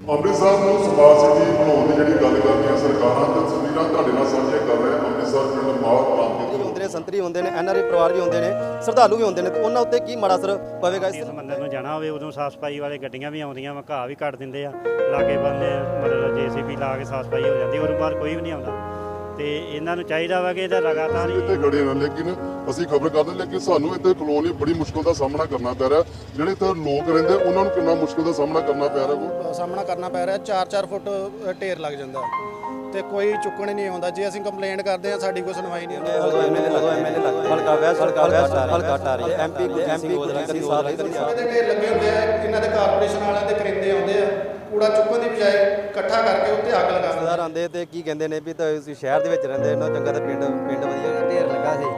ਅੰਮ੍ਰਿਤਸਰ ਨੂੰ smart city ਬਣਾਉਣ ਦੀ ਜਿਹੜੀ ਗੱਲ ਕਰਦੀਆਂ ਸਰਕਾਰਾਂ ਤੇ ਤਸਵੀਰਾਂ ਤੁਹਾਡੇ ਨਾਲ ਸਾਂਝੀਆਂ ਕਰ ਰਹੇ ਹਾਂ। ਅੰਮ੍ਰਿਤਸਰ ਪਿੰਡ ਮਾਹੌਲ ਰਾਮਦੀਪ ਹੁੰਦੇ ਨੇ ਸੰਤਰੀ ਹੁੰਦੇ ਨੇ ਐਨਆਰਆਈ ਪਰਿਵਾਰ ਵੀ ਹੁੰਦੇ ਨੇ ਸ਼ਰਧਾਲੂ ਵੀ ਹੁੰਦੇ ਨੇ ਤੇ ਉਹਨਾਂ ਉੱਤੇ ਕੀ ਮਾੜਾ ਅਸਰ ਪਵੇਗਾ ਇਸ ਇਸ ਮੰਦਰ ਨੂੰ ਜਾਣਾ ਹੋਵੇ ਉਦੋਂ ਸਾਫ਼ ਸਫ਼ਾਈ ਵਾਲੇ ਗੱਡੀਆਂ ਵੀ ਆਉਂਦੀਆਂ ਵਾ ਘਾਹ ਵੀ ਕੱਟ ਦਿੰਦੇ ਆ ਲਾਗੇ ਬੰਦੇ ਮਤਲਬ ਜੀਸੀਬੀ ਲਾ ਕੇ ਸਾਫ਼ ਸਫ਼ਾਈ ਹੋ ਜਾਂਦੀ ਉਦੋਂ ਬਾਅਦ ਕੋਈ ਵੀ ਨਹੀਂ ਆਉਂਦਾ। ਤੇ ਇਹਨਾਂ ਨੂੰ ਚਾਹੀਦਾ ਵਾ ਕਿ ਇਹਦਾ ਲਗਾਤਾਰ ਹੀ ਇੱਥੇ ਖੜੇ ਹਾਂ ਲੇਕਿਨ ਅਸੀਂ ਖਬਰ ਕਰਦੇ ਹਾਂ, ਲੇਕਿਨ ਸਾਨੂੰ ਇੱਥੇ ਖਲੋਣ ਲਈ ਬੜੀ ਮੁਸ਼ਕਲ ਦਾ ਸਾਹਮਣਾ ਕਰਨਾ ਪੈ ਰਿਹਾ। ਜਿਹੜੇ ਇੱਥੇ ਲੋਕ ਰਹਿੰਦੇ ਉਹਨਾਂ ਨੂੰ ਕਿੰਨਾ ਮੁਸ਼ਕਲ ਦਾ ਸਾਹਮਣਾ ਕਰਨਾ ਪੈ ਰਿਹਾ ਕੋ ਸਾਹਮਣਾ ਕਰਨਾ ਪੈ ਰਿਹਾ 4-4 ਫੁੱਟ ਢੇਰ ਲੱਗ ਜਾਂਦਾ। ਤੇ ਕੋਈ ਚੁੱਕਣ ਹੀ ਨਹੀਂ ਆਉਂਦਾ। ਜੇ ਅਸੀਂ ਕੰਪਲੇਂਟ ਕਰਦੇ ਹਾਂ ਸਾਡੀ ਕੋਈ ਸੁਣਵਾਈ ਨਹੀਂ ਹੁੰਦੀ। ਹਲਕਾ ਐਮਐਲਏ ਲੱਗਦਾ ਐਮਐਲਏ ਲੱਗਦਾ। ਹਲਕਾ ਵੈਸ ਹਲਕਾ ਟਾਰੀ ਐਮਪੀ ਐਮਪੀ ਲਈ ਇਹਦੇ ਢੇਰ ਲੱਗੇ ਹੁੰਦੇ ਆ ਇਹਨਾਂ ਦੇ ਕਾਰਪੋਰੇਸ਼ਨ ਵਾਲਿਆਂ ਦੇ ਕਰਿੰਦੇ ਆਉਂਦੇ ਆ? ਕੂੜਾ ਚੁੱਕਣ ਦੀ ਬਜਾਏ ਇਕੱਠਾ ਕਰਕੇ ਉੱਤੇ ਅੱਗ ਲਗਾ ਦਿੰਦੇ ਰਿਸ਼ਤੇਦਾਰ ਆਉਂਦੇ ਤੇ ਕੀ ਕਹਿੰਦੇ ਨੇ ਵੀ ਤੁਸੀਂ ਸ਼ਹਿਰ ਦੇ ਵਿੱਚ ਰਹਿੰਦੇ ਇਹਨਾਂ ਚੰਗਾ ਤਾਂ ਪਿੰਡ ਪਿੰਡ ਵਧੀਆ ਢੇਰ ਲੱਗਾ ਸੀ।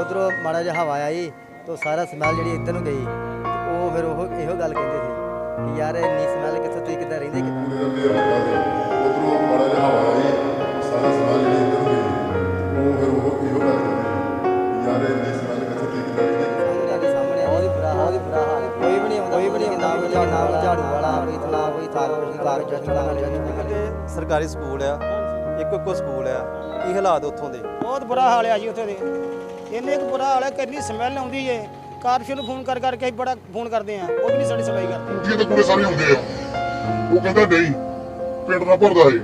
ਉਧਰੋਂ ਮਾੜਾ ਜਿਹਾ ਹਵਾ ਆਈ ਤਾਂ ਸਾਰਾ ਸਮੈਲ ਜਿਹੜੀ ਇੱਧਰ ਨੂੰ ਗਈ ਉਹ ਫਿਰ ਉਹ ਇਹੋ ਗੱਲ ਕਹਿੰਦੇ ਸੀ ਕਿ ਯਾਰ ਇੰਨੀ ਸਮੈਲ ਕਿੱਥੋਂ ਤੁਸੀਂ ਕਿੱਦਾਂ ਰਹਿੰਦੇ ਕਿੱਦਾਂ ਉਧਰੋਂ ਬੜਾ ਜਿਹਾ ਹਵਾ ਆਈ ਸਾਰਾ ਸਮਾਨ ਜਿਹੜੀ ਇੱਧਰ ਨੂੰ ਗਈ ਉਹ ਫਿਰ ਉਹ ਇਹੋ ਗੱਲ ਕਰਦੇ ਯਾਰ ਇੰਨੀ ਸਮੈਲ ਕਿੱਥੇ ਲੱਗਦੀ ਸਾਹਮਣੇ ਆ ਸਾਹਮਣੇ ਬਹੁਤ ਹੀ ਬੁਰਾ ਹਾਲ ਹੀ ਕੋਈ ਵੀ ਨਹੀਂ ਆਉਂਦਾ ਕੋਈ ਵੀ ਨਹੀਂ ਆਉਂਦਾ ਝਾੜੂ ਵਾਲਾ ਸਰਕਾਰੀ ਸਕੂਲ ਆ ਇੱਕੋ ਇੱਕੋ ਸਕੂਲ ਆ। ਕੀ ਹਾਲਾਤ ਉੱਥੋਂ ਦੇ? ਬਹੁਤ ਬੁਰਾ ਹਾਲ ਹੈ ਜੀ ਉੱਥੇ ਦੇ। ਇੰਨੇ ਕੁ ਬੁਰਾ ਹਾਲ ਹੈ ਕਿ ਇੰਨੀ ਸਮੈਲ ਆਉਂਦੀ ਏ। ਕਾਰਪੋਰੇਸ਼ਨ ਨੂੰ ਫੋਨ ਕਰ ਕਰਕੇ ਅਸੀਂ ਬੜਾ ਫੋਨ ਕਰਦੇ ਆ। ਉਹ ਵੀ ਨਹੀਂ ਸਾਡੀ ਸਫ਼ਾਈ ਕਰਦੇ। ਕੁੜੀਆਂ ਤੇ ਕੁੜੇ ਸਾਰੇ ਹੁੰਦੇ ਆ। ਉਹ ਕਹਿੰਦਾ ਨਹੀਂ ਪਿੰਡ ਦਾ ਭਰਦਾ ਏ।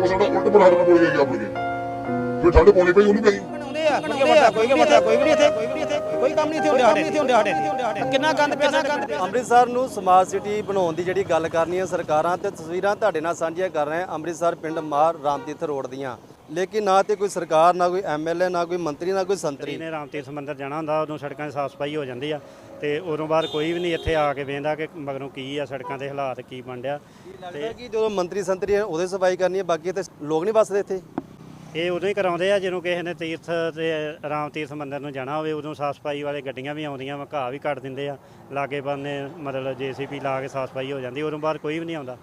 ਉਹ ਸਾਡਾ ਉਲਟ ਹੱਥ ਬੋਲ ਗਿਆ ਆਪਣੀ। ਫਿਰ ਠੰਡ ਪਾਉਣੀ ਪਈ ਉਹਨੂੰ ਪਈ ਬਣਾਉਂਦੇ ਆ ਆ। ਕੋਈ ਵੀ ਇੱਥੇ ਕੋਈ ਵੀ ਨਹੀਂ ਇੱਥੇ ਕੋਈ ਵੀ ਨਹੀਂ ਇੱਥੇ। ਕੋਈ ਕੰਮ ਨਹੀਂ ਇੱਥੇ ਹੁੰਦੇ ਸਾਡੇ ਇੱਥੇ ਹੁੰਦੇ ਸਾਡੇ ਕਿੰਨਾ ਗੰਦ ਪਿਆ ਗੰਦ ਅੰਮ੍ਰਿਤਸਰ ਨੂੰ ਸਮਾਰਟ ਸਿਟੀ ਬਣਾਉਣ ਦੀ ਜਿਹੜੀ ਗੱਲ ਕਰਨੀ ਹੈ ਸਰਕਾਰਾਂ ਤੇ ਤਸਵੀਰਾਂ ਤੁਹਾਡੇ ਨਾਲ ਸਾਂਝੀਆਂ ਕਰ ਰਹੇ ਹਾਂ। ਅੰਮ੍ਰਿਤਸਰ ਪਿੰਡ ਮਾਰ ਰਾਮਤੀਰਥ ਰੋਡ ਦੀਆਂ। ਲੇਕਿਨ ਨਾ ਤੇ ਕੋਈ ਸਰਕਾਰ ਨਾ ਕੋਈ ਐਮਐਲਏ ਨਾ ਕੋਈ ਮੰਤਰੀ ਨਾ ਕੋਈ ਸੰਤਰੀ। ਇਹਨੇ ਰਾਮ ਤੀਰਥ ਮੰਦਰ ਜਾਣਾ ਹੁੰਦਾ ਉਦੋਂ ਸੜਕਾਂ 'ਤੇ ਸਾਫ਼ ਸਫ਼ਾਈ ਹੋ ਜਾਂਦੀ ਆ ਤੇ ਉਦੋਂ ਬਾਅਦ ਕੋਈ ਵੀ ਨਹੀਂ ਇੱਥੇ ਆ ਕੇ ਵੇਂਦਾ ਕਿ ਮਗਰੋਂ ਕੀ ਆ ਸੜਕਾਂ ਦੇ ਹਾਲਾਤ ਕੀ ਬਣ ਡਿਆ ਲੱਗਦਾ ਕਿ ਜਦੋਂ ਮੰਤਰੀ ਸੰਤਰੀ ਉਹਦੇ ਸਫ਼ਾਈ ਕਰਨੀ ਹੈ ਬਾਕੀ ਤੇ ਲੋਕ ਨਹੀਂ ਵੱਸਦੇ ਇੱਥੇ? ਇਹ ਉਦੋਂ ਹੀ ਕਰਾਉਂਦੇ ਆ ਜਦੋਂ ਕਿਸੇ ਨੇ ਤੀਰਥ ਤੇ ਰਾਮ ਤੀਰਥ ਮੰਦਰ ਨੂੰ ਜਾਣਾ ਹੋਵੇ, ਉਦੋਂ ਸਾਫ਼ ਸਫ਼ਾਈ ਵਾਲੇ ਗੱਡੀਆਂ ਵੀ ਆਉਂਦੀਆਂ ਵਾ, ਘਾਹ ਵੀ ਕੱਟ ਦਿੰਦੇ ਆ। ਲਾਗੇ ਬੰਨੇ ਮਤਲਬ ਜੀਸੀਪੀ ਲਾ ਕੇ ਸਾਫ਼ ਸਫ਼ਾਈ ਹੋ ਜਾਂਦੀ, ਉਦੋਂ ਬਾਅਦ ਕੋਈ ਵੀ ਨਹੀਂ ਆਉਂਦਾ।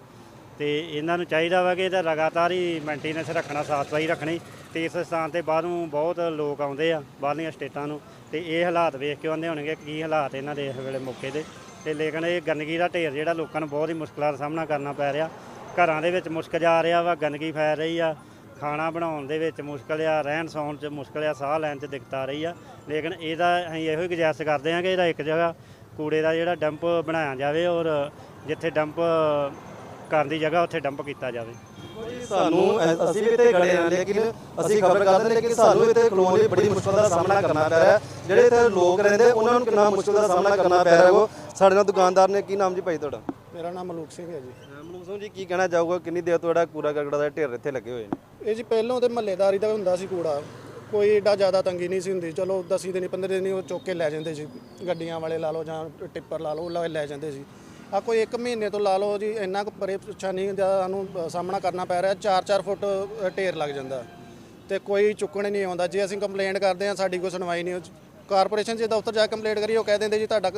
ਤੇ ਇਹਨਾਂ ਨੂੰ ਚਾਹੀਦਾ ਵਾ ਕਿ ਇਹਦਾ ਲਗਾਤਾਰ ਹੀ ਮੇਨਟੇਨੈਂਸ ਰੱਖਣਾ, ਸਾਫ਼ ਸਫ਼ਾਈ ਰੱਖਣੀ। ਤੀਰਥ ਸਥਾਨ ਤੇ ਬਾਹਰੋਂ ਬਹੁਤ ਲੋਕ ਆਉਂਦੇ ਆ, ਬਾਹਰਲੀਆਂ ਸਟੇਟਾਂ ਨੂੰ। ਤੇ ਇਹ ਹਾਲਾਤ ਵੇਖ ਕੇ ਆਉਂਦੇ ਹੋਣਗੇ ਕੀ ਹਾਲਾਤ ਇਹਨਾਂ ਦੇ ਇਸ ਵੇਲੇ ਮੌਕੇ ਦੇ। ਤੇ ਲੇਕਿਨ ਇਹ ਗੰਦਗੀ ਦਾ ਢੇਰ ਜਿਹੜਾ ਲੋਕਾਂ ਨੂੰ ਬਹੁਤ ਹੀ ਮੁਸ਼ਕਲਾਂ ਦਾ ਸਾਹਮਣਾ ਕਰਨਾ ਪੈ ਰਿਹਾ। ਘਰਾਂ ਦੇ ਵਿੱਚ ਮੁਸ਼ਕ ਜਾ ਰਿਹਾ ਵਾ, ਗੰਦਗੀ ਫੈਲ ਰਹੀ ਆ। ਖਾਣਾ ਬਣਾਉਣ ਦੇ ਵਿੱਚ ਮੁਸ਼ਕਲ ਆ ਰਹਿਣ ਸੌਣ 'ਚ ਮੁਸ਼ਕਲ ਆ ਸਾਹ ਲੈਣ 'ਚ ਦਿੱਕਤ ਆ ਰਹੀ ਆ। ਲੇਕਿਨ ਇਹਦਾ ਅਸੀਂ ਇਹੋ ਹੀ ਗੁਜ਼ਾਰਿਸ਼ ਕਰਦੇ ਹਾਂ ਕਿ ਇਹਦਾ ਇੱਕ ਜਗ੍ਹਾ ਕੂੜੇ ਦਾ ਜਿਹੜਾ ਡੰਪ ਬਣਾਇਆ ਜਾਵੇ ਔਰ ਜਿੱਥੇ ਡੰਪ ਕਰਨ ਦੀ ਜਗ੍ਹਾ ਉੱਥੇ ਡੰਪ ਕੀਤਾ ਜਾਵੇ। ਸਾਨੂੰ ਅਸੀਂ ਵੀ ਇੱਥੇ ਖੜੇ ਹਾਂ ਲੇਕਿਨ ਅਸੀਂ ਖਬਰ ਕਰਦੇ ਲੇਕਿਨ ਸਾਨੂੰ ਇੱਥੇ ਖਲੋਣ ਲਈ ਬੜੀ ਮੁਸ਼ਕਲ ਦਾ ਸਾਹਮਣਾ ਕਰਨਾ ਪੈ ਰਿਹਾ। ਹੈ। ਜਿਹੜੇ ਇੱਥੇ ਲੋਕ ਰਹਿੰਦੇ ਉਹਨਾਂ ਨੂੰ ਕਿੰਨਾ ਮੁਸ਼ਕਲ ਦਾ ਸਾਹਮਣਾ ਕਰਨਾ ਪੈ ਰਿਹਾ ਉਹ ਸਾਡੇ ਨਾਲ ਦੁਕਾਨਦਾਰ ਨੇ ਕੀ ਨਾਮ ਜੀ ਭਾਈ ਤੁਹਾਡਾ? ਮੇਰਾ ਨਾਮ ਮਲੂਕ ਸਿੰਘ ਹੈ ਜੀ। ਮਲੂਕ ਸਿੰਘ ਜੀ ਕੀ ਕਹਿਣਾ ਚਾਹੋਗੇ? ਕਿੰਨੀ ਦੇਰ ਤੋਂ ਜਿਹੜਾ ਕੂੜਾ ਕਰਕੜਾ ਦਾ ਢੇਰ ਇੱਥੇ ਲੱਗੇ ਹੋਏ ਨੇ? ਇਹ ਜੀ ਪਹਿਲੋਂ ਤੇ ਮਹੱਲੇਦਾਰੀ ਦਾ ਹੁੰਦਾ ਸੀ ਕੂੜਾ। ਕੋਈ ਏਡਾ ਜ਼ਿਆਦਾ ਤੰਗੀ ਨਹੀਂ ਸੀ ਹੁੰਦੀ। ਚਲੋ 10 ਦਿਨ 15 ਦਿਨ ਹੀ ਉਹ ਚੁੱਕ ਕੇ ਲੈ ਜਾਂਦੇ ਸੀ। ਗੱਡੀਆਂ ਵਾਲੇ ਲਾ ਲਓ ਜਾਂ ਟਿੱਪਰ ਲਾ ਲਓ, ਉਹ ਲੈ- ਜਾਂਦੇ ਸੀ। ਆ ਕੋਈ 1 ਮਹੀਨੇ ਤੋਂ ਲਾ ਲਓ ਜੀ, ਇੰਨਾ ਕੁ ਪਰੇਸ਼ਾਨੀ ਦਾ ਸਾਨੂੰ ਸਾਹਮਣਾ ਕਰਨਾ ਪੈ ਰਿਹਾ। 4-4 ਫੁੱਟ ਢੇਰ ਲੱਗ ਜਾਂਦਾ। ਤੇ ਕੋਈ ਚੁੱਕਣ ਨਹੀਂ ਆਉਂਦਾ। ਜੇ ਅਸੀਂ ਕੰਪਲੇਂਟ ਕਰਦੇ ਹਾਂ, ਸਾਡੀ ਕੋਈ ਸੁਣਵਾਈ ਨਹੀਂ। ਕਾਰਪੋਰੇਸ਼ਨ ਜੇ ਦਫ਼ਤਰ ਜਾ ਕੇ ਕੰਪਲੇਂਟ ਕਰੀ, ਉਹ ਕਹਿ ਦਿੰਦੇ ਜੀ, ਤੁਹਾਡਾ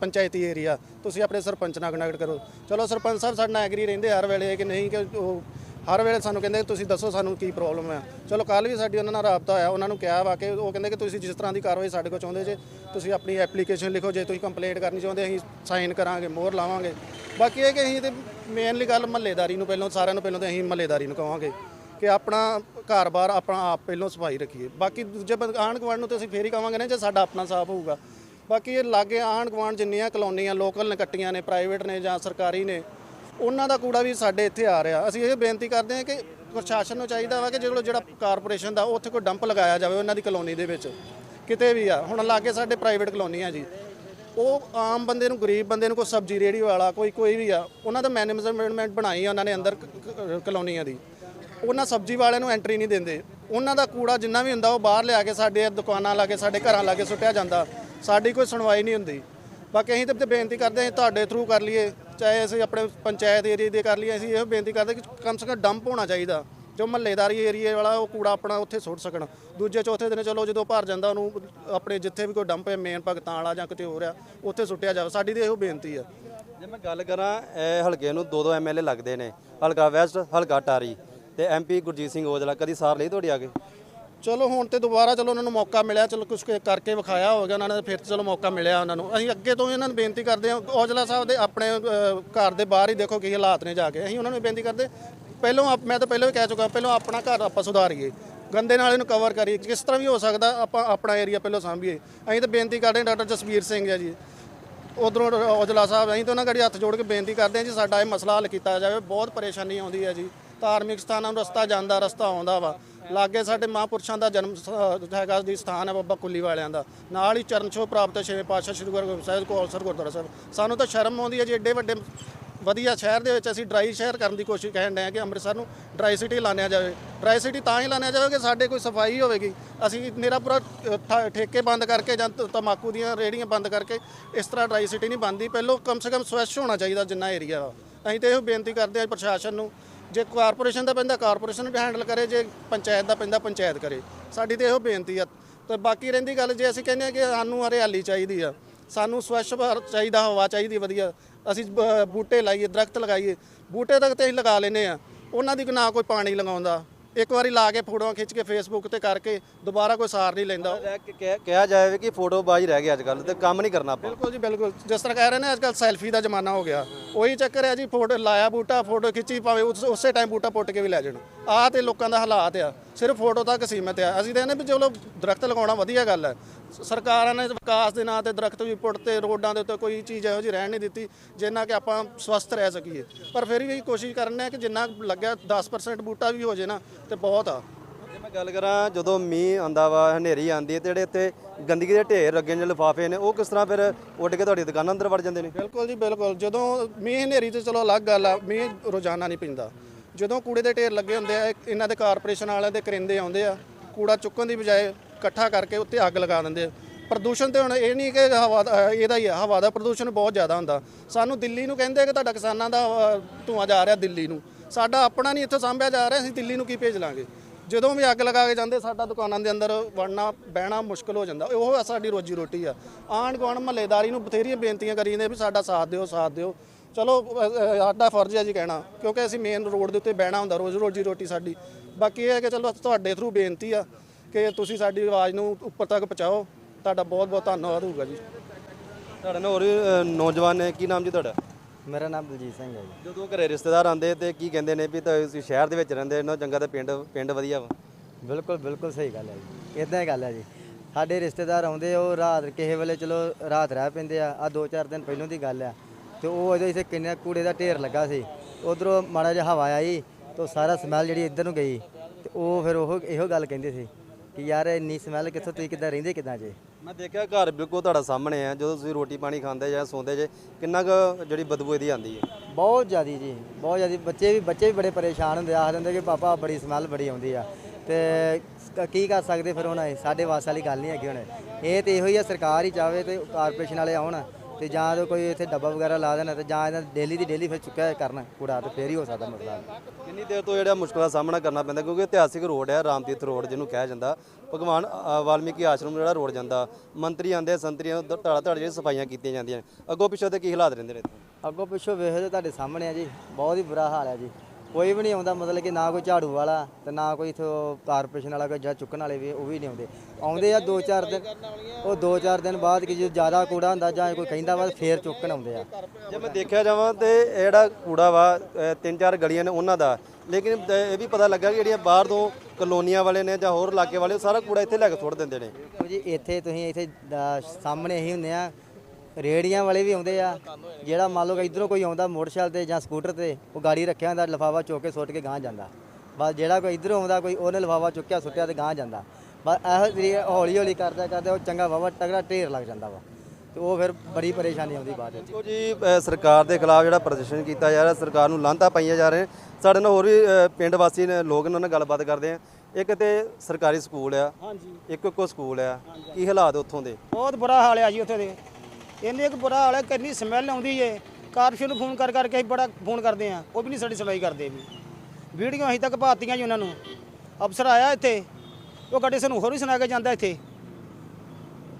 ਪੰਚਾਇਤੀ ਏਰੀਆ ਤੁਸੀਂ ਆਪਣੇ ਸਰਪੰਚ ਨਾਲ ਕਨੈਕਟ ਕਰੋ। ਚਲੋ ਸਰਪੰਚ ਸਾਹਿਬ ਸਾਡੇ ਨਾਲ ਐਗਰੀ ਰਹਿੰਦੇ ਹਰ ਵੇਲੇ ਕਿ ਨਹੀਂ, ਕਿ ਉਹ ਹਰ ਵੇਲੇ ਸਾਨੂੰ ਕਹਿੰਦੇ ਤੁਸੀਂ ਦੱਸੋ ਸਾਨੂੰ ਕੀ ਪ੍ਰੋਬਲਮ ਹੈ ਚਲੋ ਕੱਲ ਵੀ ਸਾਡੀ ਉਹਨਾਂ ਨਾਲ ਰਾਬਤਾ ਹੋਇਆ, ਉਹਨਾਂ ਨੂੰ ਕਿਹਾ ਵਾ ਕਿ ਉਹ ਕਹਿੰਦੇ ਕਿ ਤੁਸੀਂ ਜਿਸ ਤਰ੍ਹਾਂ ਦੀ ਕਾਰਵਾਈ ਸਾਡੇ ਕੋਲ ਚਾਹੁੰਦੇ ਜੇ, ਤੁਸੀਂ ਆਪਣੀ ਐਪਲੀਕੇਸ਼ਨ ਲਿਖੋ, ਜੇ ਤੁਸੀਂ ਕੰਪਲੇਂਟ ਕਰਨੀ ਚਾਹੁੰਦੇ, ਅਸੀਂ ਸਾਈਨ ਕਰਾਂਗੇ, ਮੋਹਰ ਲਾਵਾਂਗੇ। ਬਾਕੀ ਇਹ ਕਿ ਅਸੀਂ ਤੇ ਮੇਨਲੀ ਗੱਲ ਮਹੱਲੇਦਾਰੀ ਨੂੰ ਪਹਿਲਾਂ, ਸਾਰਿਆਂ ਨੂੰ ਪਹਿਲਾਂ ਤੇ ਅਸੀਂ ਮਹੱਲੇਦਾਰੀ ਨੂੰ ਕਹਾਂਗੇ ਕਿ ਆਪਣਾ ਘਰ-ਬਾਰ ਆਪਣਾ ਆਪ ਪਹਿਲਾਂ ਸਫ਼ਾਈ ਰੱਖੀਏ। ਬਾਕੀ ਦੂਜੇ ਬੰਦ- ਆਂਢ ਗੁਆਂਢ ਨੂੰ ਤੇ ਅਸੀਂ ਫੇਰ ਹੀ ਕਹਾਂਗੇ ਨਾ, ਜੇ ਸਾਡਾ ਆਪਣਾ ਸਾਫ਼ ਹੋਊਗਾ। ਬਾਕੀ ਇਹ ਲਾਗੇ ਆਂਢ ਗੁਆਂਢ ਜਿੰਨੀਆਂ ਕਲੋਨੀਆਂ ਲੋਕਲ ਨੇ, ਕੱਟੀਆਂ ਨੇ ਪ੍ਰਾਈਵੇਟ ਨੇ ਜਾਂ ਸਰਕਾਰੀ ਨੇ ਉਹਨਾਂ ਦਾ ਕੂੜਾ ਵੀ ਸਾਡੇ ਇੱਥੇ ਆ ਰਿਹਾ। ਅਸੀਂ ਇਹ ਬੇਨਤੀ ਕਰਦੇ ਹਾਂ ਕਿ ਪ੍ਰਸ਼ਾਸਨ ਨੂੰ ਚਾਹੀਦਾ ਵਾ ਕਿ ਜਿਹੜਾ ਜਿਹੜਾ ਕਾਰਪੋਰੇਸ਼ਨ ਦਾ ਉੱਥੇ ਕੋਈ ਡੰਪ ਲਗਾਇਆ ਜਾਵੇ ਉਹਨਾਂ ਦੀ ਕਲੋਨੀ ਦੇ ਵਿੱਚ। ਕਿਤੇ ਵੀ ਆ। ਹੁਣ ਲਾਗੇ ਸਾਡੇ ਪ੍ਰਾਈਵੇਟ ਕਲੋਨੀ ਆ ਜੀ। ਉਹ ਆਮ ਬੰਦੇ ਨੂੰ, ਗਰੀਬ ਬੰਦੇ ਨੂੰ ਕੋਈ ਸਬਜ਼ੀ ਰੇੜੀ ਵਾਲਾ, ਕੋਈ ਕੋਈ ਵੀ ਆ, ਉਹਨਾਂ ਦਾ ਮੈਨੇਜਮੈਂਟ ਬਣਾਈ ਆ ਉਹਨਾਂ ਨੇ ਅੰਦਰ ਕ- ਕਲੋਨੀਆਂ ਦੀ। ਉਹਨਾਂ ਸਬਜ਼ੀ ਵਾਲਿਆਂ ਨੂੰ ਐਂਟਰੀ ਨਹੀਂ ਦਿੰਦੇ। ਉਹਨਾਂ ਦਾ ਕੂੜਾ ਜਿੰਨਾ ਵੀ ਹੁੰਦਾ ਉਹ ਬਾਹਰ ਲਿਆ ਕੇ ਸਾਡੇ ਦੁਕਾਨਾਂ ਲਾ ਕੇ ਸਾਡੇ ਘਰਾਂ ਲਾ ਕੇ ਸੁੱਟਿਆ ਜਾਂਦਾ। ਸਾਡੀ ਕੋਈ ਸੁਣਵਾਈ ਨਹੀਂ ਹੁੰਦੀ। ਬਾਕੀ ਅਸੀਂ ਤਾਂ ਬੇਨਤੀ ਕਰਦੇ ਹਾਂ ਤੁਹਾਡੇ ਥਰੂ ਕਰ ਲਈਏ। ਚਾਹੇ ਅਸੀਂ ਆਪਣੇ ਪੰਚਾਇਤ ਏਰੀਏ ਦੇ ਕਰ ਲਈਏ, ਅਸੀਂ ਇਹ ਬੇਨਤੀ ਕਰਦੇ ਕਿ ਕਮ ਸੇ ਕਮ ਡੰਪ ਹੋਣਾ ਚਾਹੀਦਾ। ਜੋ ਮਹੱਲੇਦਾਰੀ ਏਰੀਏ ਵਾਲਾ ਉਹ ਕੂੜਾ ਆਪਣਾ ਉੱਥੇ ਸੁੱਟ ਸਕਣ। ਦੂਜੇ, ਚੌਥੇ ਦਿਨ ਚਲੋ ਜਦੋਂ ਭਰ ਜਾਂਦਾ ਉਹਨੂੰ ਆਪਣੇ ਜਿੱਥੇ ਵੀ ਕੋਈ ਡੰਪ ਹੈ, ਮੇਨ ਭਗਤਾਂ ਵਾਲਾ ਜਾਂ ਕਿਤੇ ਹੋਰ ਆ, ਉੱਥੇ ਸੁੱਟਿਆ ਜਾਵੇ। ਸਾਡੀ ਤਾਂ ਇਹੋ ਬੇਨਤੀ ਆ। ਜੇ ਮੈਂ ਗੱਲ ਕਰਾਂ, ਇਹ ਹਲਕੇ ਨੂੰ ਦੋ ਦੋ ਐਮਐਲਏ ਲੱਗਦੇ ਨੇ। ਹਲਕਾ ਵੈਸਟ, ਹਲਕਾ ਟਾਰੀ। ਤੇ ਐਮਪੀ ਗੁਰਜੀਤ ਸਿੰਘ ਔਜਲਾ, ਕਦੀ ਸਾਰ ਲਈ ਤੁਹਾਡੀ ਆ ਕੇ? ਚਲੋ ਹੁਣ ਤੇ ਦੁਬਾਰਾ ਚਲੋ ਉਹਨਾਂ ਨੂੰ ਮੌਕਾ ਮਿਲਿਆ, ਚਲੋ ਕੁਝ ਕਰਕੇ ਵਿਖਾਇਆ ਹੋਵੇਗਾ ਉਹਨਾਂ ਨੇ, ਫਿਰ ਚਲੋ ਮੌਕਾ ਮਿਲਿਆ ਉਹਨਾਂ ਨੂੰ। ਅਸੀਂ ਅੱਗੇ ਤੋਂ ਵੀ ਉਹਨਾਂ ਨੂੰ ਬੇਨਤੀ ਕਰਦੇ ਹਾਂ, ਔਜਲਾ ਸਾਹਿਬ ਦੇ ਆਪਣੇ ਘਰ ਦੇ ਬਾਹਰ ਹੀ ਦੇਖੋ ਕੀ ਹਾਲਾਤ ਨੇ ਜਾ ਕੇ। ਅਸੀਂ ਉਹਨਾਂ ਨੂੰ ਬੇਨਤੀ ਕਰਦੇ, ਪਹਿਲਾਂ ਆਪ- ਮੈਂ ਤਾਂ ਪਹਿਲਾਂ ਵੀ ਕਹਿ ਚੁੱਕਾ, ਪਹਿਲਾਂ ਆਪਣਾ ਘਰ ਆਪਾਂ ਸੁਧਾਰੀਏ, ਗੰਦੇ ਨਾਲ ਇਹਨੂੰ ਕਵਰ ਕਰੀਏ, ਜਿਸ ਤਰ੍ਹਾਂ ਵੀ ਹੋ ਸਕਦਾ ਆਪਾਂ ਆਪਣਾ ਏਰੀਆ ਪਹਿਲਾਂ ਸਾਂਭੀਏ। ਅਸੀਂ ਤਾਂ ਬੇਨਤੀ ਕਰਦੇ ਹਾਂ ਡਾਕਟਰ ਜਸਵੀਰ ਸਿੰਘ ਹੈ ਜੀ। ਉਧਰੋਂ ਔਜਲਾ ਸਾਹਿਬ, ਅਸੀਂ ਤਾਂ ਉਹਨਾਂ ਗੜੀ ਹੱਥ ਜੋੜ ਕੇ ਬੇਨਤੀ ਕਰਦੇ ਹਾਂ ਜੀ, ਸਾਡਾ ਇਹ ਮਸਲਾ ਹੱਲ ਕੀਤਾ ਜਾਵੇ, ਬਹੁਤ ਪਰੇਸ਼ਾਨੀ ਆਉਂਦੀ ਹੈ ਜੀ। ਧਾਰਮਿਕ ਸਥਾਨਾਂ ਨੂੰ ਰਸਤਾ ਜਾਂਦਾ, ਰਸਤਾ ਆਉਂਦਾ ਵਾ। ਲਾਗੇ ਸਾਡੇ ਮਹਾਂਪੁਰਸ਼ਾਂ ਦਾ ਜਨਮ ਸ- ਹੈਗਾ ਦੀ ਸਥਾਨ ਹੈ ਬਾਬਾ ਕੁੱਲੀ ਵਾਲਿਆਂ ਦਾ। ਨਾਲ ਹੀ ਚਰਨ ਛੋਹ ਪ੍ਰਾਪਤ ਹੈ ਛੇਵੇਂ ਪਾਤਸ਼ਾਹ ਸ੍ਰੀ ਗੁਰੂ ਗ੍ਰੰਥ ਸਾਹਿਬ ਕੋਲਸਰ ਗੁਰਦੁਆਰਾ ਸਾਹਿਬ। ਸਾਨੂੰ ਤਾਂ ਸ਼ਰਮ ਆਉਂਦੀ ਹੈ ਜੀ ਏਡੇ ਵੱਡੇ ਵਧੀਆ ਸ਼ਹਿਰ ਦੇ ਵਿੱਚ ਅਸੀਂ ਡਰਾਈ ਸ਼ਹਿਰ ਕਰਨ ਦੀ ਕੋਸ਼ਿਸ਼ ਕਹਿਣ ਡਏ ਹਾਂ ਕਿ ਅੰਮ੍ਰਿਤਸਰ ਨੂੰ ਡਰਾਈ ਸਿਟੀ ਲਾਣਿਆ ਜਾਵੇ। ਡਰਾਈ ਸਿਟੀ ਤਾਂ ਹੀ ਲਾਣਿਆ ਜਾਵੇ ਕਿ ਸਾਡੇ ਕੋਈ ਸਫ਼ਾਈ ਹੋਵੇਗੀ। ਅਸੀਂ ਮੇਰਾ ਪੂਰਾ ਅ, ਠਾ- ਠੇਕੇ ਬੰਦ ਕਰਕੇ ਜਾਂ ਤ- ਤੰਬਾਕੂ ਦੀਆਂ ਰੇਹੜੀਆਂ ਬੰਦ ਕਰਕੇ ਇਸ ਤਰ੍ਹਾਂ ਡਰਾਈ ਸਿਟੀ ਨਹੀਂ ਬਣਦੀ। ਪਹਿਲੋਂ ਕਮ ਸੇ ਕਮ ਸਵੱਛ ਹੋਣਾ ਚਾਹੀਦਾ ਜਿੰਨਾ ਏਰੀਆ ਵਾ। ਅਸੀਂ ਤੇ ਇਹ ਬੇਨਤੀ ਕਰਦੇ ਹਾਂ ਪ੍ਰਸ਼ਾਸਨ ਨੂੰ ਜੇ ਕਾਰਪੋਰੇਸ਼ਨ ਦਾ ਪੈਂਦਾ, ਕਾਰਪੋਰੇਸ਼ਨ ਵੀ ਹੈਂਡਲ ਕਰੇ, ਜੇ ਪੰਚਾਇਤ ਦਾ ਪੈਂਦਾ, ਪੰਚਾਇਤ ਕਰੇ। ਸਾਡੀ ਤੇ ਇਹੋ ਬੇਨਤੀ ਆ। ਤੇ ਬਾਕੀ ਰਹਿੰਦੀ ਗੱਲ, ਜੇ ਅਸੀਂ ਕਹਿੰਦੇ ਆ ਕਿ ਸਾਨੂੰ ਹਰਿਆਲੀ ਚਾਹੀਦੀ ਆ, ਸਾਨੂੰ ਸਵੱਛ ਭਾਰਤ ਚਾਹੀਦਾ, ਹਵਾ ਚਾਹੀਦੀ ਵਧੀਆ, ਅਸੀਂ ਬ- ਬੂਟੇ ਲਾਈਏ, ਦਰਖਤ ਲਗਾਈਏ, ਬੂਟੇ ਤੱਕ ਤੇ ਅਸੀਂ ਲਗਾ ਲੈਨੇ ਆ, ਉਹਨਾਂ ਦੀ ਨਾ ਕੋਈ ਪਾਣੀ ਲਗਾਉਂਦਾ। ਇੱਕ ਵਾਰੀ ਲਾ ਕੇ ਫੋਟੋਆਂ ਖਿੱਚ ਕੇ ਫੇਸਬੁੱਕ ਤੇ ਕਰਕੇ ਦੁਬਾਰਾ ਕੋਈ ਸਾਰ ਨਹੀਂ ਲੈਂਦਾ। ਕਿਹਾ- ਜਾਵੇ ਕਿ ਫੋਟੋ ਬਾਜ਼ ਰਹਿ ਗਿਆ ਅੱਜ ਕੱਲ ਤੇ ਕੰਮ ਨਹੀਂ ਕਰਨਾ ਆਪਾਂ। ਬਿਲਕੁਲ ਜੀ ਬਿਲਕੁਲ। ਜਿਸ ਤਰ੍ਹਾਂ ਕਹਿ ਰਹੇ ਨੇ ਅੱਜ ਕੱਲ ਸੈਲਫੀ ਦਾ ਜ਼ਮਾਨਾ ਹੋ ਗਿਆ। ਉਹੀ ਚੱਕਰ ਹੈ ਜੀ ਫੋਟੋ ਲਾਇਆ ਬੂਟਾ ਫੋਟੋ ਖਿੱਚੀ ਭਾਵੇਂ ਉਸ- ਉਸੇ ਟਾਈਮ ਬੂਟਾ ਪੁੱਟ ਕੇ ਵੀ ਲੈ ਜਾਣ। ਆਹ ਤੇ ਲੋਕਾਂ ਦਾ ਹਾਲਾਤ ਆ। ਸਿਰਫ ਫੋਟੋ ਤੱਕ ਸੀਮਿਤ ਆ ਅਸੀਂ ਤਾਂ ਇਹਨੇ ਵੀ ਚਲੋ ਦਰਖਤ ਲਗਾਉਣਾ ਵਧੀਆ ਗੱਲ ਹੈ। ਸਰਕਾਰਾਂ ਨੇ ਵਿਕਾਸ ਦੇ ਨਾਂ ਤੇ ਦਰਖਤ ਵੀ ਪੁੱਟਤੇ ਰੋਡਾਂ ਦੇ ਉੱਤੇ ਕੋਈ ਚੀਜ਼ ਇਹੋ ਜਿਹੀ ਰਹਿਣ ਨਹੀਂ ਦਿੱਤੀ ਜਿੰਨਾ ਕਿ ਆਪਾਂ ਸਵਸਥ ਰਹਿ ਸਕੀਏ। ਪਰ ਫਿਰ ਵੀ ਕੋਸ਼ਿਸ਼ ਕਰਨੇ ਆ ਕਿ ਜਿੰਨਾ ਲੱਗਿਆ 10% ਬੂਟਾ ਵੀ ਹੋ ਜੇ ਨਾ ਤੇ ਬਹੁਤ ਆ। ਜੇ ਮੈਂ ਗੱਲ ਕਰਾਂ ਜਦੋਂ ਮੀਂਹ ਆਂਦਾ ਵਾ ਹਨੇਰੀ ਆਂਦੀ ਹੈ ਤੇ ਜਿਹੜੇ ਇੱਥੇ ਗੰਦਗੀ ਦੇ ਢੇਰ ਲੱਗੇ ਨੇ ਲਿਫਾਫੇ ਨੇ ਉਹ ਕਿਸ ਤਰ੍ਹਾਂ ਫਿਰ ਉੱਡ ਕੇ ਤੁਹਾਡੀ ਦੁਕਾਨਾਂ ਅੰਦਰ ਵੜ ਜਾਂਦੇ ਨੇ? ਬਿਲਕੁਲ ਜੀ ਬਿਲਕੁਲ। ਜਦੋਂ ਮੀਂਹ ਹਨੇਰੀ ਤੇ ਚਲੋ ਅਲੱਗ ਗੱਲ ਆ ਮੀਂਹ ਰੋਜ਼ਾਨਾ ਨਹੀਂ ਪੈਂਦਾ। ਜਦੋਂ ਕੂੜੇ ਦੇ ਢੇਰ ਲੱਗੇ ਹੁੰਦੇ ਆ ਇਹਨਾਂ ਦੇ ਕਾਰਪੋਰੇਸ਼ਨ ਵਾਲਿਆਂ ਦੇ ਕਰਿੰਦੇ ਆਉਂਦੇ ਆ ਕੂੜਾ ਚੁੱਕਣ ਦੀ ਬਜਾਏ ਇਕੱਠਾ ਕਰਕੇ ਉੱਤੇ ਅੱਗ ਲਗਾ ਦਿੰਦੇ ਆ। ਪ੍ਰਦੂਸ਼ਣ ਤੇ ਹੁਣ ਇਹ ਨਹੀਂ ਕਿ ਹਵਾ ਦਾ- ਇਹਦਾ ਹੀ ਆ ਹਵਾ ਦਾ ਪ੍ਰਦੂਸ਼ਣ ਬਹੁਤ ਜ਼ਿਆਦਾ ਹੁੰਦਾ। ਸਾਨੂੰ ਦਿੱਲੀ ਨੂੰ ਕਹਿੰਦੇ ਕਿ ਤੁਹਾਡਾ ਕਿਸਾਨਾਂ ਦਾ ਅ, ਧੂੰਆਂ ਜਾ ਰਿਹਾ ਦਿੱਲੀ ਨੂੰ। ਸਾਡਾ ਆਪਣਾ ਨਹੀਂ ਇੱਥੋਂ ਸਾਂਭਿਆ ਜਾ ਰਿਹਾ ਅਸੀਂ ਦਿੱਲੀ ਨੂੰ ਕੀ ਭੇਜ ਲਾਂਗੇ? ਜਦੋਂ ਵੀ ਅੱਗ ਲਗਾ ਕੇ ਜਾਂਦੇ ਸਾਡਾ ਦੁਕਾਨਾਂ ਦੇ ਅੰਦਰ ਵੜਨਾ ਬਹਿਣਾ ਮੁਸ਼ਕਲ ਹੋ ਜਾਂਦਾ। ਉਹ ਸਾਡੀ ਰੋਜੀ ਰੋਟੀ ਆ। ਆਂਢ ਗੁਆਂਢ ਮਹੱਲੇਦਾਰੀ ਨੂੰ ਬਥੇਰੀਆਂ ਬੇਨਤੀਆਂ ਕਰੀ ਜਾਂਦੇ ਵੀ ਸਾਡਾ ਸਾਥ ਦਿਓ ਸਾਥ ਦਿਓ। ਚਲੋ ਅ, ਸਾਡਾ ਫਰਜ਼ ਹੈ ਜੀ ਕਹਿਣਾ ਕਿਉਂਕਿ ਅਸੀਂ ਮੇਨ ਰੋਡ ਦੇ ਉੱਤੇ ਬਹਿਣਾ ਹੁੰਦਾ ਰੋਜ਼ ਰੋਜੀ ਰੋਟੀ ਸਾਡੀ। ਬਾਕੀ ਇਹ ਹੈ ਕਿ ਚਲੋ ਤੁਹਾਡੇ ਥਰੂ ਬੇਨਤੀ ਆ ਕਿ ਤੁਸੀਂ ਸਾਡੀ ਆਵਾਜ਼ ਨੂੰ ਉੱਪਰ ਤੱਕ ਪਹੁੰਚਾਓ। ਤੁਹਾਡਾ ਬਹੁਤ ਬਹੁਤ ਧੰਨਵਾਦ ਹੋਊਗਾ ਜੀ। ਤੁਹਾਡੇ ਨਾਲ ਹੋਰ ਵੀ, ਅ, ਨੌਜਵਾਨ ਨੇ ਕੀ ਨਾਮ ਜੀ ਤੁਹਾਡਾ? ਮੇਰਾ ਨਾਮ ਬਲਜੀਤ ਸਿੰਘ ਹੈ ਜੀ। ਜਦੋਂ ਘਰੇ ਰਿਸ਼ਤੇਦਾਰ ਆਂਦੇ ਤੇ ਕੀ ਕਹਿੰਦੇ ਨੇ ਵੀ ਤੁਸੀਂ ਸ਼ਹਿਰ ਦੇ ਵਿੱਚ ਰਹਿੰਦੇ ਇਹਨਾਂ ਚੰਗਾ ਤਾਂ ਪਿੰਡ ਪਿੰਡ ਵਧੀਆ ਵਾ। ਬਿਲਕੁਲ ਬਿਲਕੁਲ ਸਹੀ ਗੱਲ ਹੈ ਜੀ। ਇਦਾਂ ਹੀ ਗੱਲ ਹੈ ਜੀ। ਸਾਡੇ ਰਿਸ਼ਤੇਦਾਰ ਆਉਂਦੇ ਉਹ ਰਾਤ ਕਿਸੇ ਵੇਲੇ ਚਲੋ ਰਾਤ ਰਹਿ ਪੈਂਦੇ ਆ ਆ ਦੋ ਚਾਰ ਦਿਨ ਪਹਿਲਾਂ ਦੀ ਗੱਲ ਆ। ਤੇ ਉਹ ਇਹਦੇ ਇੱਥੇ ਕਿੰਨਾ ਕੂੜੇ ਦਾ ਢੇਰ ਲੱਗਾ ਸੀ। ਉਧਰੋਂ ਮਾੜਾ ਜਿਹਾ ਹਵਾ ਆਈ ਤੇ ਸਾਰਾ ਸਮੈਲ ਜਿਹੜੀ ਇੱਧਰ ਨੂੰ ਗਈ ਤੇ ਉਹ ਫਿਰ ਉਹ ਇਹੋ ਗੱਲ ਕਹਿੰਦੇ ਸੀ ਕਿ ਯਾਰ ਇੰਨੀ ਸਮੈਲ ਕਿੱਥੋਂ ਤੁਸੀਂ ਕਿੱਦਾਂ ਰਹਿੰਦੇ ਕਿੱਦਾਂ ਜੇ? ਮੈਂ ਦੇਖਿਆ ਘਰ ਬਿਲਕੁਲ ਤੁਹਾਡਾ ਸਾਹਮਣੇ ਆ ਜਦੋਂ ਤੁਸੀਂ ਰੋਟੀ ਪਾਣੀ ਖਾਂਦੇ ਜਾਂ ਸੌਂਦੇ ਜੇ ਕਿੰਨਾ ਕੁ ਜਿਹੜੀ ਬਦਬੂ ਇਹਦੀ ਆਂਦੀ ਹੈ? ਬਹੁਤ ਜ਼ਿਆਦੀ ਜੀ ਬਹੁਤ ਜ਼ਿਆਦੀ। ਬੱਚੇ ਵੀ ਬੱਚੇ ਵੀ ਬੜੇ ਪਰੇਸ਼ਾਨ ਹੁੰਦੇ ਆ ਆਖ ਦਿੰਦੇ ਕਿ ਪਾਪਾ ਬੜੀ ਸਮੈਲ ਬੜੀ ਆਉਂਦੀ ਆ। ਤੇ ਕ- ਕਰ ਸਕਦੇ ਫਿਰ ਹੁਣ? ਸਾਡੇ ਵਾਸ ਵਾਲੀ ਗੱਲ ਨਹੀਂ ਹੈਗੀ ਹੁਣ। ਇਹ ਤੇ ਇਹੋ ਹੀ ਆ ਸਰਕਾਰ ਹੀ ਚਾਵੇ ਤੇ ਕਾਰਪੋਰੇਸ਼ਨ ਵਾਲੇ ਆਉਣ। ਤੇ ਜਾਂ ਤਾਂ ਕੋਈ ਇੱਥੇ ਡੱਬਾ ਵਗੈਰਾ ਲਾ ਦੇਣ ਤੇ ਜਾਂ ਇਹਨਾਂ ਡੇਲੀ ਦੀ ਡੇਲੀ ਫਿਰ ਚੁੱਕਿਆ ਕਰਨ ਕੂੜਾ ਤੇ ਫੇਰ ਹੀ ਹੋ ਸਕਦਾ ਮਸਲਾ। ਕਿੰਨੀ ਦੇਰ ਤੋਂ ਜਿਹੜਾ ਮੁਸ਼ਕਲਾਂ ਦਾ ਸਾਹਮਣਾ ਕਰਨਾ ਪੈਂਦਾ ਕਿਉਂਕਿ ਇਤਿਹਾਸਿਕ ਰੋਡ ਹੈ ਰਾਮਤੀਰਥ ਰੋਡ ਜਿਹਨੂੰ ਕਿਹਾ ਜਾਂਦਾ। ਭਗਵਾਨ ਵਾਲਮੀਕੀ ਆਸ਼ਰਮ ਜਿਹੜਾ ਰੋਡ ਜਾਂਦਾ। ਮੰਤਰੀ ਆਂਦੇ ਸੰਤਰੀ ਆਉਂਦੇ ਧੜਾ ਧੜ ਜਿਹੜੀ ਸਫਾਈਆਂ ਕੀਤੀਆਂ ਜਾਂਦੀਆਂ ਨੇ। ਅੱਗੋਂ ਪਿੱਛੋਂ ਤੇ ਕੀ ਹਾਲਾਤ ਰਹਿੰਦੇ ਨੇ ਇੱਥੇ? ਅੱਗੋਂ ਪਿੱਛੋਂ ਵੇਖਦੇ ਤੁਹਾਡੇ ਸਾਹਮਣੇ ਆ ਜੀ। ਬਹੁਤ ਹੀ ਬੁਰਾ ਹਾਲ ਹੈ ਜੀ। ਕੋਈ ਵੀ ਨਹੀਂ ਆਉਂਦਾ ਮਤਲਬ ਕਿ ਨਾ ਕੋਈ ਝਾੜੂ ਵਾਲਾ ਤੇ ਨਾ ਕੋਈ ਇਥੋਂ ਕਾਰਪੋਰੇਸ਼ਨ ਵਾਲਾ ਕੋਈ ਜਾਂ ਚੁੱਕਣ ਵਾਲੇ ਵੀ ਉਹ ਵੀ ਨਹੀਂ ਆਉਂਦੇ। ਆਉਂਦੇ ਆ ਦੋ ਚਾਰ ਦਿਨ ਉਹ ਦੋ ਚਾਰ ਦਿਨ ਬਾਅਦ ਕਿ ਜੇ ਜ਼ਿਆਦਾ ਕੂੜਾ ਹੁੰਦਾ ਜਾਂ ਕੋਈ ਕਹਿੰਦਾ ਵਾ ਫੇਰ ਚੁੱਕਣ ਆਉਂਦੇ ਆ। ਜੇ ਮੈਂ ਦੇਖਿਆ ਜਾਵਾਂ ਤੇ ਇਹ ਜਿਹੜਾ ਕੂੜਾ ਵਾ ਤਿੰਨ ਚਾਰ ਗਲੀਆਂ ਨੇ ਉਹਨਾਂ ਦਾ ਲੇਕਿਨ ਇਹ ਵੀ ਪਤਾ ਲੱਗਾ ਕਿ ਜਿਹੜੀਆਂ ਬਾਹਰ ਤੋਂ ਕਲੋਨੀਆਂ ਵਾਲੇ ਨੇ ਜਾਂ ਹੋਰ ਇਲਾਕੇ ਵਾਲੇ ਸਾਰਾ ਕੂੜਾ ਇੱਥੇ ਲੈ ਕੇ ਸੁੱਟ ਦਿੰਦੇ ਨੇ। ਜੀ ਇੱਥੇ ਤੁਸੀਂ ਇੱਥੇ ਸਾਹਮਣੇ ਹੀ ਹੁੰਦੇ ਆ ਰੇੜੀਆਂ ਵਾਲੇ ਵੀ ਆਉਂਦੇ ਆ ਜਿਹੜਾ ਮੰਨ ਲਓ ਕਿ ਇਧਰੋਂ ਕੋਈ ਆਉਂਦਾ ਮੋਟਰਸਾਈਕਲ ਤੇ ਜਾਂ ਸਕੂਟਰ ਤੇ ਉਹ ਗਾੜੀ ਰੱਖਿਆ ਹੁੰਦਾ ਲਫਾਫਾ ਚੁੱਕ ਕੇ ਸੁੱਟ ਕੇ ਗਾਂ ਜਾਂਦਾ। ਬਸ ਜਿਹੜਾ ਕੋਈ ਇਧਰੋਂ ਆਉਂਦਾ ਕੋਈ ਉਹਨੇ ਲਫਾਫਾ ਚੁੱਕਿਆ ਸੁੱਟਿਆ ਤੇ ਗਾਂ ਜਾਂਦਾ। ਬਸ ਇਹੋ ਜਿਹੀ ਹੌਲੀ ਹੌਲੀ ਕਰਦਾ ਕਰਦਾ ਉਹ ਚੰਗਾ ਵਾਵਾ ਤਗੜਾ ਢੇਰ ਲੱਗ ਜਾਂਦਾ ਵਾ। ਤੇ ਉਹ ਫਿਰ ਬੜੀ ਪਰੇਸ਼ਾਨੀ ਆਉਂਦੀ ਬਾਅਦ ਵਿੱਚ। ਦੇਖੋ ਜੀ ਸਰਕਾਰ ਦੇ ਖਿਲਾਫ ਜਿਹੜਾ ਪ੍ਰਦਰਸ਼ਨ ਕੀਤਾ ਜਾ ਰਿਹਾ ਸਰਕਾਰ ਨੂੰ ਲਾਂਤਾ ਪਾਈਆਂ ਜਾ ਰਹੇ ਸਾਡੇ ਨਾਲ ਹੋਰ ਵੀ ਪਿੰਡ ਵਾਸੀ ਨੇ ਲੋਕ ਨੇ ਉਹਨਾਂ ਨਾਲ ਗੱਲਬਾਤ ਕਰਦੇ ਆ। ਇੱਕ ਤੇ ਸਰਕਾਰੀ ਸਕੂਲ ਆ ਹਾਂਜੀ। ਇੱਕ ਇੱਕੋ ਸਕੂਲ ਆ। ਕੀ ਹਾਲਾਤ ਉੱਥੋਂ ਦੇ? ਬਹੁਤ ਬੁਰਾ ਹਾਲ ਹੈ ਜੀ ਉੱਥੇ ਦੇ। ਇੰਨੇ ਇੱਕ ਬੁਰਾ ਹਾਲ ਹੈ ਕਿੰਨੀ ਸਮੈਲ ਆਉਂਦੀ ਏ। ਕਾਰਪੋਰੇਸ਼ਨ ਨੂੰ ਫੋਨ ਕਰ ਕਰਕੇ ਅਸੀਂ ਬੜਾ ਫੋਨ ਕਰਦੇ ਆ ਉਹ ਵੀ ਨਹੀਂ ਸਾਡੀ ਸੁਣਵਾਈ ਕਰਦੇ ਵੀ। ਵੀਡੀਓ ਅਸੀਂ ਤੱਕ ਪਾਤੀਆਂ ਜੀ ਉਹਨਾਂ ਨੂੰ। ਅਫਸਰ ਆਇਆ ਇੱਥੇ। ਉਹ ਗੱਡੀ ਸਾਨੂੰ ਹੋਰ ਹੀ ਸੁਣਾ ਕੇ ਜਾਂਦਾ ਇੱਥੇ।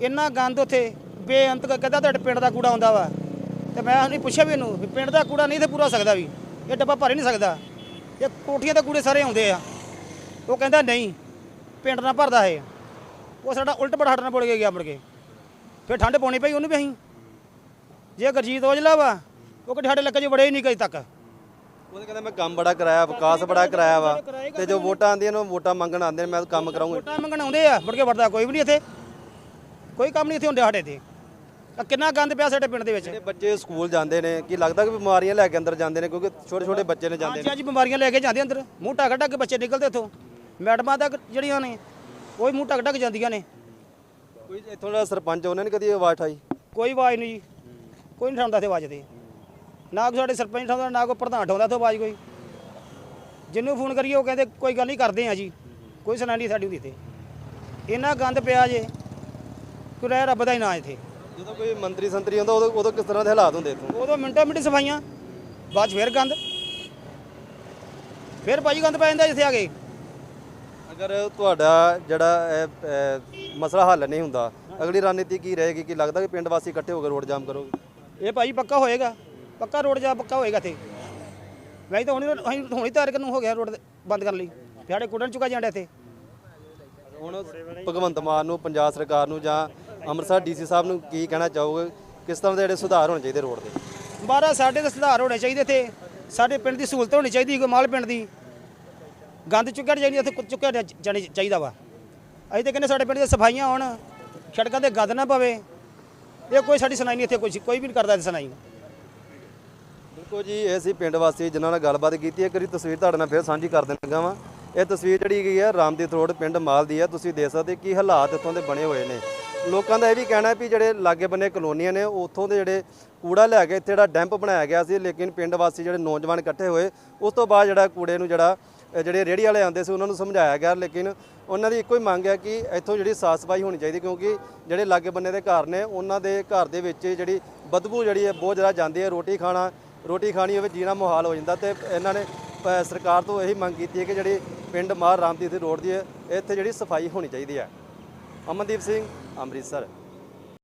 ਇੰਨਾ ਗੰਦ ਉੱਥੇ। ਬੇਅੰਤ ਕਹਿੰਦਾ ਤੁਹਾਡੇ ਪਿੰਡ ਦਾ ਕੂੜਾ ਆਉਂਦਾ ਵਾ। ਤੇ ਮੈਂ ਉਹਨੂੰ ਪੁੱਛਿਆ ਵੀ ਇਹਨੂੰ, ਵੀ ਪਿੰਡ ਦਾ ਕੂੜਾ ਨਹੀਂ ਤੇ ਪੂਰਾ ਸਕਦਾ ਵੀ। ਇਹ ਡੱਬਾ ਭਰ ਹੀ ਨਹੀਂ ਸਕਦਾ। ਇਹ ਕੋਠੀਆਂ ਦੇ ਕੂੜੇ ਸਾਰੇ ਆਉਂਦੇ ਆ। ਉਹ ਕਹਿੰਦਾ ਨਹੀਂ, ਪਿੰਡ ਨਾਲ ਭਰਦਾ ਹੈ ਉਹ ਸਾਡਾ ਉਲਟ ਪੜ ਸਾਡੇ ਬੋਲ ਕੇ ਗਿਆ ਮੁੜ ਕੇ। ਫਿਰ ਠੰਡ ਪਾਉਣੀ ਪਈ ਉਹਨੂੰ ਵੀ ਅਸੀਂ। ਜੇ ਗੁਰਜੀਤ ਔਜਲਾ ਵਾ ਉਹ ਕਿ ਸਾਡੇ ਇਲਾਕੇ 'ਚ ਬੜੇ ਹੀ ਨਹੀਂ ਕਦੇ ਤੱਕ। ਉਹਨੇ ਕਹਿੰਦਾ ਮੈਂ ਕੰਮ ਬੜਾ ਕਰਾਇਆ ਵਿਕਾਸ ਬੜਾ ਕਰਾਇਆ ਵਾ ਤੇ ਜੋ ਵੋਟਾਂ ਆਉਂਦੀਆਂ ਨੇ ਉਹ ਵੋਟਾਂ ਮੰਗਣ ਆਉਂਦੇ ਨੇ ਮੈਂ ਕੰਮ ਕਰਾਉਂਗਾ। ਵੋਟਾਂ ਮੰਗਣ ਆਉਂਦੇ ਆ ਮੁੜ ਕੇ ਵੜਦਾ ਕੋਈ ਵੀ ਨਹੀਂ ਇੱਥੇ। ਕੋਈ ਕੰਮ ਨਹੀਂ ਇੱਥੇ ਹੁੰਦੇ ਸਾਡੇ ਤੇ। ਆ ਕਿੰਨਾ ਗੰਦ ਪਿਆ ਸਾਡੇ ਪਿੰਡ ਦੇ ਵਿੱਚ। ਜਿਹੜੇ ਬੱਚੇ ਸਕੂਲ ਜਾਂਦੇ ਨੇ ਕੀ ਲੱਗਦਾ ਕਿ ਬਿਮਾਰੀਆਂ ਲੈ ਕੇ ਅੰਦਰ ਜਾਂਦੇ ਨੇ ਕਿਉਂਕਿ ਛੋਟੇ ਛੋਟੇ ਬੱਚੇ ਨੇ ਜਾਂਦੇ ਅੱਜ ਅੱਜ ਬਿਮਾਰੀਆਂ ਲੈ ਕੇ ਜਾਂਦੇ ਅੰਦਰ। ਮੂੰਹ ਢੱਕ ਕੇ ਬੱਚੇ ਨਿਕਲਦੇ ਇੱਥੋਂ। ਮੈਡਮਾਂ ਤੱਕ ਜਿਹੜੀਆਂ ਨੇ ਉਹ ਵੀ ਮੂੰਹ ਢੱਕ ਢੱਕ ਜਾਂਦੀਆਂ ਨੇ। ਕੋਈ ਇੱਥੋਂ ਦਾ ਸਰਪੰਚ ਉਹਨੇ ਨਹੀਂ ਕਦੀ ਆਵਾਜ਼ ਉਠਾਈ? ਕੋਈ ਆਵਾਜ਼ ਨਹੀਂ ਜੀ। ਕੋਈ ਨਹੀਂ ਠਾਉਂਦਾ ਤੇ ਆਵਾਜ਼ ਤੇ। ਨਾ ਕੋਈ ਸਾਡੇ ਸਰਪੰਚ ਠਾਉਂਦਾ ਨਾ ਕੋਈ ਪ੍ਰਧਾਨ ਠਾਉਂਦਾ ਤੇ ਆਵਾਜ਼ ਕੋਈ। ਜਿਹਨੂੰ ਫੋਨ ਕਰੀਏ ਉਹ ਕਹਿੰਦੇ ਕੋਈ ਗੱਲ ਨਹੀਂ ਕਰਦੇ ਆ ਜੀ। ਕੋਈ ਸੁਣਾਈ ਸਾਡੀ ਹੁੰਦੀ ਤੇ ਇੰਨਾ ਗੰਦ ਪਿਆ ਜੇ ਕੋਈ ਰਹਿ ਰੱਬ ਦਾ ਹੀ ਨਾਂ ਇੱਥੇ। ਜਦੋਂ ਕੋਈ ਮੰਤਰੀ ਸੰਤਰੀ ਹੁੰਦਾ ਉਦੋਂ ਉਦੋਂ ਕਿਸ ਤਰ੍ਹਾਂ ਦੇ ਹਾਲਾਤ ਹੁੰਦੇ ਇੱਥੋਂ? ਉਦੋਂ ਮਿੰਟੋ ਮਿੰਟ ਸਫਾਈਆਂ ਬਾਅਦ 'ਚ ਫੇਰ ਗੰਦ। ਫੇਰ ਭਾਜੀ ਗੰਦ ਪੈ ਜਾਂਦਾ ਜਿੱਥੇ ਆ ਗਏ ਅਗਰ ਤੁਹਾਡਾ ਜਿਹੜਾ ਇਹ, ਇਹ, ਮਸਲਾ ਹੱਲ ਨਹੀਂ ਹੁੰਦਾ ਅਗਲੀ ਰਣਨੀਤੀ ਕੀ ਰਹੇਗੀ? ਕਿ ਲੱਗਦਾ ਕਿ ਪਿੰਡ ਵਾਸੀ ਇਕੱਠੇ ਹੋ ਕੇ ਰੋਡ ਜਾਮ ਕਰੋਗੇ? ਇਹ ਭਾਜੀ ਪੱਕਾ ਹੋਏਗਾ। ਪੱਕਾ ਰੋਡ ਜਾ ਪੱਕਾ ਹੋਏਗਾ ਇੱਥੇ। ਵੈਸੇ ਤਾਂ ਹੁਣੀ ਅਸੀਂ ਹੁਣੀ ਤਾਰੀਖ ਨੂੰ ਹੋ ਗਿਆ ਰੋਡ ਬੰਦ ਕਰਨ ਲਈ। ਤੇ ਸਾਡੇ ਕੁੜਨ ਚੁੱਕਾ ਜਾਂਦਾ ਇੱਥੇ। ਹੁਣ ਭਗਵੰਤ ਮਾਨ ਨੂੰ ਪੰਜਾਬ ਸਰਕਾਰ ਨੂੰ ਜਾਂ ਅੰਮ੍ਰਿਤਸਰ ਡੀਸੀ ਸਾਹਿਬ ਨੂੰ ਕੀ ਕਹਿਣਾ ਚਾਹੋਗੇ? ਕਿਸ ਤਰ੍ਹਾਂ ਦੇ ਜਿਹੜੇ ਸੁਧਾਰ ਹੋਣੇ ਚਾਹੀਦੇ ਰੋਡ ਦੇ? ਬਾਰਾ ਸਾਡੇ ਦੇ ਸੁਧਾਰ ਹੋਣੇ ਚਾਹੀਦੇ ਇੱਥੇ। ਸਾਡੇ ਪਿੰਡ ਦੀ ਸਹੂਲਤ ਹੋਣੀ ਚਾਹੀਦੀ ਗਮਾਲ ਪਿੰਡ ਦੀ। ਗੰਦ ਚੁੱਕਿਆ ਜਾਣੀ ਇੱਥੇ ਚੁੱਕਿਆ ਜਾਣੀ ਚਾਹੀਦਾ ਵਾ। ਅਸੀਂ ਤਾਂ ਕਹਿੰਦੇ ਸਾਡੇ ਪਿੰਡ ਦੀਆਂ ਸਫਾਈਆਂ ਹੋਣ ਸੜਕਾਂ ਤੇ ਗੰਦ ਨਾ ਪਵੇ। ਇਹ ਕੋਈ ਸਾਡੀ ਸੁਣਾਈ ਨਹੀਂ ਇੱਥੇ ਕੋਈ ਕੋਈ ਵੀ ਨਹੀਂ ਕਰਦਾ ਇੱਥੇ ਸੁਣਾਈ। ਬਿਲਕੁਲ ਜੀ, ਇਹ ਸੀ ਪਿੰਡ ਵਾਸੀ ਜਿਨ੍ਹਾਂ ਨਾਲ ਗੱਲਬਾਤ ਕੀਤੀ ਹੈ ਕਰੀ ਤਸਵੀਰ ਤੁਹਾਡੇ ਨਾਲ ਫਿਰ ਸਾਂਝੀ ਕਰ ਦੇਣ ਲੱਗਾ ਵਾਂ। ਇਹ ਤਸਵੀਰ ਜਿਹੜੀ ਗਈ ਹੈ ਰਾਮਦੀਤ ਰੋਡ ਪਿੰਡ ਮਾਲ ਦੀ ਹੈ ਤੁਸੀਂ ਦੇਖ ਸਕਦੇ ਕੀ ਹਾਲਾਤ ਇੱਥੋਂ ਦੇ ਬਣੇ ਹੋਏ ਨੇ। ਲੋਕਾਂ ਦਾ ਇਹ ਵੀ ਕਹਿਣਾ ਹੈ ਵੀ ਜਿਹੜੇ ਲਾਗੇ ਬੰਨੇ ਕਲੋਨੀਆਂ ਨੇ, ਉੱਥੋਂ ਦੇ ਜਿਹੜੇ ਕੂੜਾ ਲੈ ਕੇ ਇੱਥੇ ਜਿਹੜਾ ਡੈਂਪ ਬਣਾਇਆ ਗਿਆ ਸੀ, ਲੇਕਿਨ ਪਿੰਡ ਵਾਸੀ ਜਿਹੜੇ ਨੌਜਵਾਨ ਇਕੱਠੇ ਹੋਏ, ਉਸ ਤੋਂ ਬਾਅਦ ਜਿਹੜਾ ਕੂੜੇ ਨੂੰ ਜਿਹੜਾ ਜਿਹੜੇ ਰੇੜੀ ਵਾਲੇ ਆਉਂਦੇ ਸੀ, ਉਹਨਾਂ ਨੂੰ ਸਮਝਾਇਆ ਗਿਆ, ਲੇਕਿਨ ਉਹਨਾਂ ਦੀ ਇੱਕੋ ਹੀ ਮੰਗ ਹੈ ਕਿ ਇੱਥੋਂ ਜਿਹੜੀ ਸਾਫ਼ ਸਫ਼ਾਈ ਹੋਣੀ ਚਾਹੀਦੀ, ਕਿਉਂਕਿ ਜਿਹੜੇ ਲਾਗੇ ਬੰਨੇ ਦੇ ਘਰ ਨੇ, ਉਹਨਾਂ ਦੇ ਘਰ ਦੇ ਵਿੱਚ ਜਿਹੜੀ ਬਦਬੂ ਜਿਹੜੀ ਹੈ, ਬਹੁਤ ਜ਼ਿਆਦਾ ਜਾਂਦੀ ਹੈ, ਰੋਟੀ ਖਾਣਾ, ਰੋਟੀ ਖਾਣੀ ਹੋਵੇ, ਜੀਣਾ ਮੁਹਾਲ ਹੋ ਜਾਂਦਾ ਤੇ ਇਹਨਾਂ ਨੇ ਸਰਕਾਰ ਤੋਂ ਇਹੀ ਮੰਗ ਕੀਤੀ ਹੈ ਕਿ ਜਿਹੜੀ ਪਿੰਡ ਮਾਰ ਰਾਮਦੀਤ ਦੀ ਰੋਡ ਦੀ ਹੈ, ਇੱਥੇ ਜਿਹੜੀ ਸਫ਼ਾਈ ਹੋਣੀ ਚਾਹੀਦੀ ਹੈ। ਅਮਨਦੀਪ ਸਿੰਘ, ਅੰਮ੍ਰਿਤਸਰ।